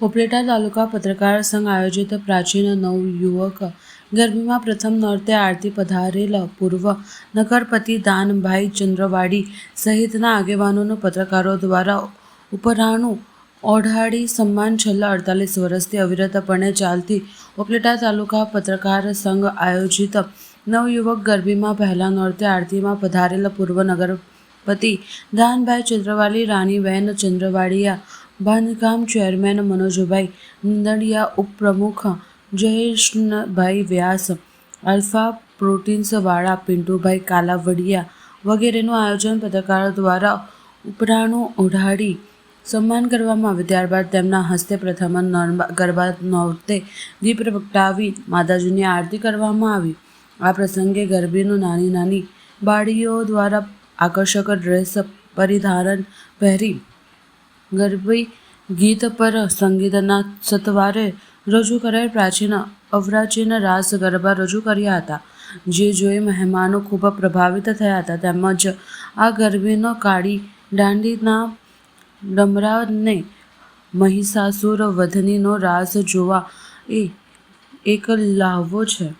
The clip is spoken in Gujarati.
ઉપલેટા તાલુકા પત્રકાર સંઘ આયોજિત પ્રાચીન નવયુવક ગરબીમાં પ્રથમ નોરતે આરતી પધારેલ પૂર્વ નગરપતિ દાનભાઈ ચંદ્રવાડી સહિતના આગેવાનોનો પત્રકારો દ્વારા ઉપરાણું ઓઢાડી સન્માન છેલ્લા અડતાલીસ વર્ષથી અવિરતપણે ચાલતી ઉપલેટા તાલુકા પત્રકાર સંઘ આયોજિત નવયુવક ગરબીમાં પહેલા નોરતે આરતીમાં પધારેલા પૂર્વ નગરપતિ દાનભાઈ ચંદ્રવાલી રાણીબહેન ચંદ્રવાડિયા બાંધકામ ચેરમેન મનોજભાઈ નંદડિયા ઉપપ્રમુખ જયેશભાઈ વ્યાસ અલ્ફા પ્રોટીન્સવાળા પિન્ટુભાઈ કાલાવડિયા વગેરેનું આયોજન પત્રકારો દ્વારા ઉપરાણું ઓઢાડી સન્માન કરવામાં આવ્યું. ત્યારબાદ તેમના હસ્તે પ્રથમ ગરબા નોરતે દીપ પ્રગટાવી માતાજીની આરતી કરવામાં આવી. આ પ્રસંગે ગરબીનું નાની નાની બાળીઓ દ્વારા આકર્ષક ડ્રેસ પરિધારણ પહેરી ગરબી ગીત પર સંગીતના સત્વારે રજૂ કરાયેલ પ્રાચીન અવરાચીન રાસ ગરબા રજૂ કર્યા હતા. જે જોઈ મહેમાનો ખૂબ પ્રભાવિત થયા હતા. તેમજ આ ગરબીનો કાળી દાંડીના ડમરાને મહિષાસુર વધનીનો રાસ જોવા એ એક લ્હાવો છે.